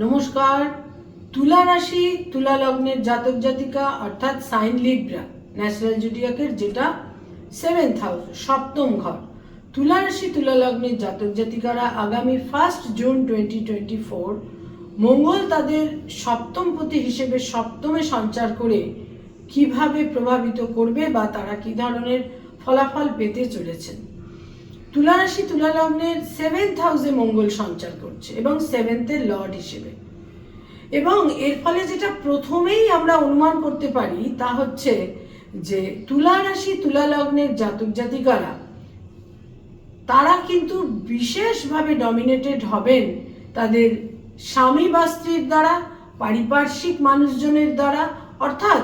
নমস্কার। তুলা রাশি, তুলা লগ্নের জাতক জাতিকা, অর্থাৎ সাইন লিব্রা, ন্যাশনাল জুডিয়াকের যেটা সেভেন্থ হাউস সপ্তম ঘর। তুলা রাশি, তুলা লগ্নের জাতক জাতিকারা আগামী first June twenty twenty four মঙ্গল তাদের সপ্তমপতি হিসেবে সপ্তমে সঞ্চার করে কীভাবে প্রভাবিত করবে বা তারা কি ধরনের ফলাফল পেতে চলেছেন? তুলা রাশি তুলা লগ্নের সেভেন্থ হাউসে মঙ্গল সঞ্চার করছে এবং সেভেন্থের লর্ড হিসেবে। এবং এর ফলে যেটা প্রথমেই আমরা অনুমান করতে পারি, তা হচ্ছে যে তুলা রাশি তুলা লগ্নের জাতক জাতিকারা, তারা কিন্তু বিশেষভাবে ডমিনেটেড হবেন তাদের স্বামী বা স্ত্রীর দ্বারা, পারিপার্শ্বিক মানুষজনের দ্বারা, অর্থাৎ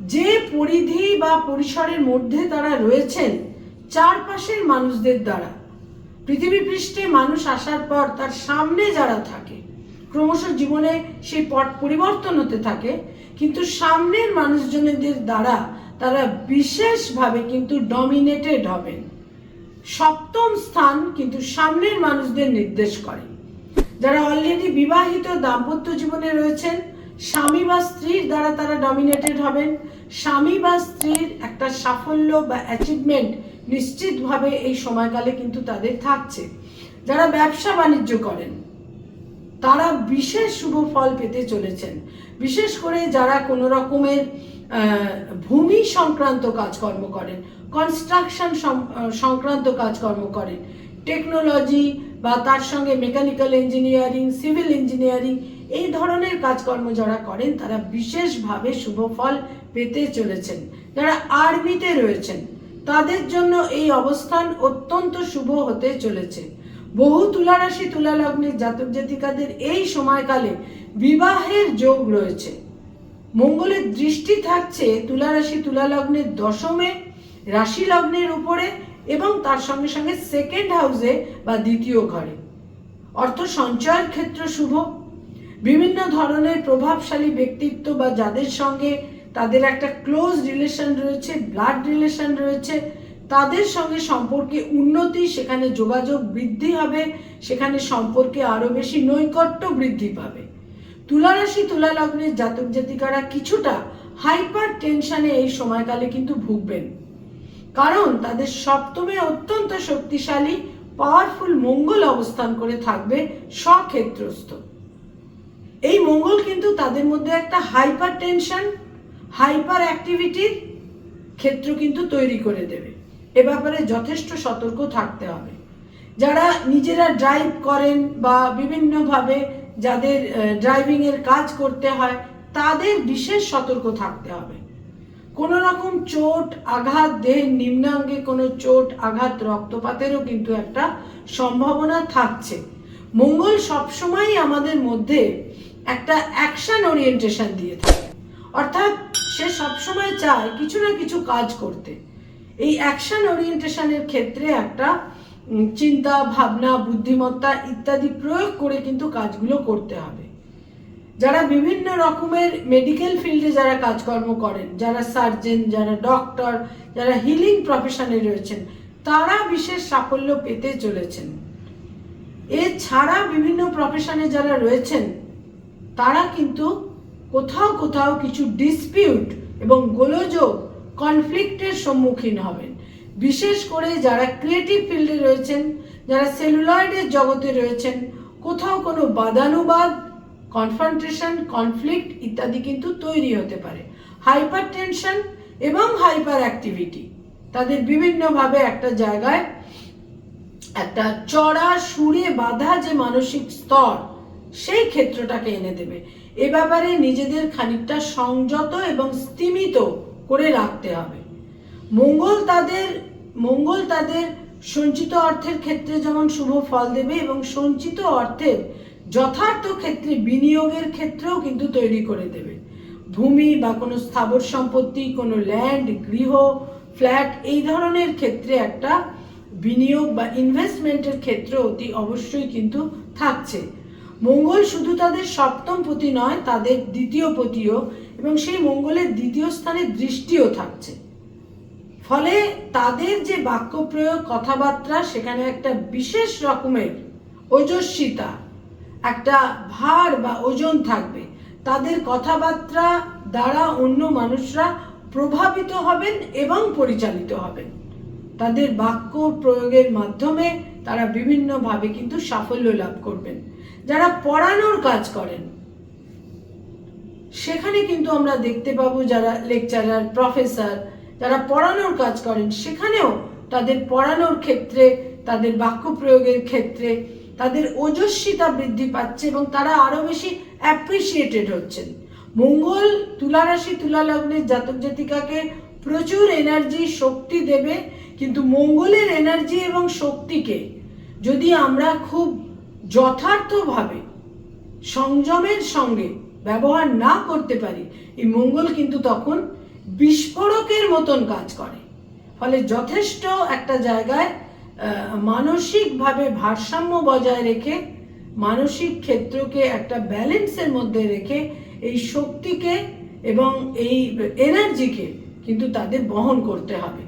যে পরিধি বা পরিসরের মধ্যে তারা রয়েছেন চারপাশের মানুষদের দ্বারা। পৃথিবী পৃষ্ঠে মানুষ আসার পর তার সামনে যারা থাকে, ক্রমশ জীবনে সেই পট পরিবর্তন হতে থাকে, কিন্তু সামনের মানুষজনদের দ্বারা তারা বিশেষভাবে কিন্তু ডমিনেটেড হবেন। সপ্তম স্থান কিন্তু সামনের মানুষদের নির্দেশ করে। যারা অলরেডি বিবাহিত দাম্পত্য জীবনে রয়েছেন স্বামী বা স্ত্রীর দ্বারা তারা ডমিনেটেড হবেন। স্বামী বা স্ত্রীর একটা সাফল্য বা অ্যাচিভমেন্ট নিশ্চিতভাবে এই সময়কালে কিন্তু তাদের থাকছে। যারা ব্যবসা বাণিজ্য করেন, তারা বিশেষ শুভ ফল পেতে চলেছেন। বিশেষ করে যারা কোনো রকমের ভূমি সংক্রান্ত কাজকর্ম করেন কনস্ট্রাকশন সংক্রান্ত কাজকর্ম করেন টেকনোলজি বা তার সঙ্গে মেকানিক্যাল ইঞ্জিনিয়ারিং সিভিল ইঞ্জিনিয়ারিং এই ধরনের কাজকর্ম যারা করেন, তারা বিশেষভাবে শুভ ফল পেতে চলেছেন। যারা আর্মিতে রয়েছেন, তাদের জন্য এই অবস্থান অত্যন্ত শুভ হতে চলেছে। বহু তুলা রাশি তুলা লগ্নের জাতক জাতিকাদের এই সময়কালে বিবাহের যোগ রয়েছে। মঙ্গলের দৃষ্টি থাকছে তুলা রাশি তুলা লগ্নের দশমে রাশি লগ্নের উপরে এবং তার সঙ্গে সঙ্গে সেকেন্ড হাউসে বা দ্বিতীয় ঘরে। অর্থ সঞ্চয়ের ক্ষেত্র শুভ। বিভিন্ন ধরনের প্রভাবশালী ব্যক্তিত্ব বা যাদের সঙ্গে তাদের একটা ক্লোজ রিলেশন রয়েছে ব্লাড রিলেশন রয়েছে, তাদের সঙ্গে সম্পর্কে উন্নতি, সেখানে যোগাযোগ বৃদ্ধি হবে, সেখানে সম্পর্কে আরও বেশি নৈকট্য বৃদ্ধি পাবে। তুলারাশি তুলা লগ্নের জাতক জাতিকারা কিছুটা হাইপার টেনশনে এই সময়কালে কিন্তু ভুগবেন। কারণ তাদের সপ্তমে অত্যন্ত শক্তিশালী পাওয়ারফুল মঙ্গল অবস্থান করে থাকবে স্বক্ষেত্রস্থ। এই মঙ্গল কিন্তু তাদের মধ্যে একটা হাইপার টেনশন হাইপার অ্যাক্টিভিটির ক্ষেত্র কিন্তু তৈরি করে দেবে। এ ব্যাপারে যথেষ্ট সতর্ক থাকতে হবে। যারা নিজেরা ড্রাইভ করেন বা বিভিন্নভাবে যাদের ড্রাইভিংয়ের কাজ করতে হয়, তাদের বিশেষ সতর্ক থাকতে হবে। কোনো রকম চোট, আঘাত, দেহের নিম্নাঙ্গে কোনো চোট, আঘাত, রক্তপাতেরও কিন্তু একটা সম্ভাবনা থাকছে। মঙ্গল সবসময়ই আমাদের মধ্যে একটা অ্যাকশন ওরিয়েন্টেশন দিয়ে থাকে। অর্থাৎ সে সবসময় চায় কিছু না কিছু কাজ করতে। এই অ্যাকশন ওরিয়েন্টেশনের ক্ষেত্রে একটা চিন্তা, ভাবনা, বুদ্ধিমত্তা ইত্যাদি প্রয়োগ করে কিন্তু কাজগুলো করতে হবে। যারা বিভিন্ন রকমের মেডিকেল ফিল্ডে যারা কাজকর্ম করেন, যারা সার্জন যারা ডক্টর যারা হিলিং প্রফেশনে রয়েছেন, তারা বিশেষ সাফল্য পেতে চলেছেন। এছাড়া বিভিন্ন প্রফেশনে যারা রয়েছেন তারা কিন্তু কোথাও কোথাও কিছু ডিসপিউট এবং গোলযোগ কনফ্লিক্টের সম্মুখীন হবেন। বিশেষ করে যারা ক্রিয়েটিভ ফিল্ডে রয়েছেন, যারা সেলুলয়েডের জগতে রয়েছেন, কোথাও কোনো বাদানুবাদ কনফ্রন্টেশন কনফ্লিক্ট ইত্যাদি কিন্তু তৈরি হতে পারে। হাইপার টেনশন এবং হাইপার অ্যাক্টিভিটি তাদের বিভিন্নভাবে একটা জায়গায় একটা চড়া, সুরে বাঁধা যে মানসিক স্তর সেই ক্ষেত্রটাকে এনে দেবে। এ ব্যাপারে নিজেদের খানিকটা সংযত এবং স্তিমিত করে রাখতে হবে। মঙ্গল তাদের মঙ্গল তাদের সঞ্চিত অর্থের ক্ষেত্রে যেমন শুভ ফল দেবে এবং সঞ্চিত অর্থের যথার্থ ক্ষেত্রে বিনিয়োগের ক্ষেত্রেও কিন্তু তৈরি করে দেবে। ভূমি বা কোনো স্থাবর সম্পত্তি, কোনো ল্যান্ড গৃহ ফ্ল্যাট এই ধরনের ক্ষেত্রে একটা বিনিয়োগ বা ইনভেস্টমেন্টের ক্ষেত্রে অতি অবশ্যই কিন্তু থাকছে। মঙ্গল শুধু তাদের সপ্তম পতি নয়, তাদের দ্বিতীয় পতিও এবং সেই মঙ্গলের দ্বিতীয় স্থানে দৃষ্টিও থাকছে। ফলে তাদের যে বাক্য প্রয়োগ কথাবার্তা, সেখানে একটা বিশেষ রকমের ওজস্বিতা, একটা ভার বা ওজন থাকবে। তাদের কথাবার্তা দ্বারা অন্য মানুষরা প্রভাবিত হবেন এবং পরিচালিত হবেন। তাদের বাক্য প্রয়োগের মাধ্যমে তারা বিভিন্নভাবে কিন্তু সাফল্য লাভ করবেন। যারা পড়ানোর কাজ করেন, সেখানে কিন্তু আমরা দেখতে পাবো যারা লেকচারার প্রফেসর যারা পড়ানোর কাজ করেন, সেখানেও তাদের পড়ানোর ক্ষেত্রে, তাদের বাক্য প্রয়োগের ক্ষেত্রে তাদের ওজস্বিতা বৃদ্ধি পাচ্ছে এবং তারা আরও বেশি অ্যাপ্রিসিয়েটেড হচ্ছেন। মঙ্গল তুলা রাশি তুলা লগ্নের জাতক জাতিকাকে প্রচুর এনার্জি শক্তি দেবে, কিন্তু মঙ্গলের এনার্জি এবং শক্তিকে যদি আমরা খুব যথার্থভাবে সংযমের সঙ্গে ব্যবহার না করতে পারি, এই মঙ্গল কিন্তু তখন বিস্ফোরকের মতন কাজ করে। ফলে যথেষ্ট একটা জায়গায় মানসিকভাবে ভারসাম্য বজায় রেখে, মানসিক ক্ষেত্রকে একটা ব্যালেন্সের মধ্যে রেখে এই শক্তিকে এবং এই এনার্জিকে কিন্তু তাদের বহন করতে হবে।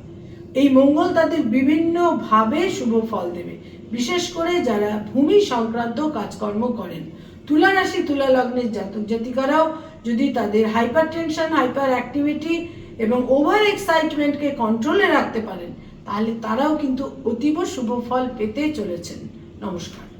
এই মঙ্গল তাদের বিভিন্নভাবে শুভ ফল দেবে। বিশেষ করে যারা ভূমি সংক্রান্ত কাজকর্ম করেন। তুলা রাশি, তুলা লগ্নের জাতক জাতিকারাও যদি তাদের হাইপার টেনশন হাইপার অ্যাক্টিভিটি এবং ওভার এক্সাইটমেন্টকে কন্ট্রোলে রাখতে পারেন, তাহলে তারাও কিন্তু অতীব শুভ ফল পেতে চলেছেন। নমস্কার।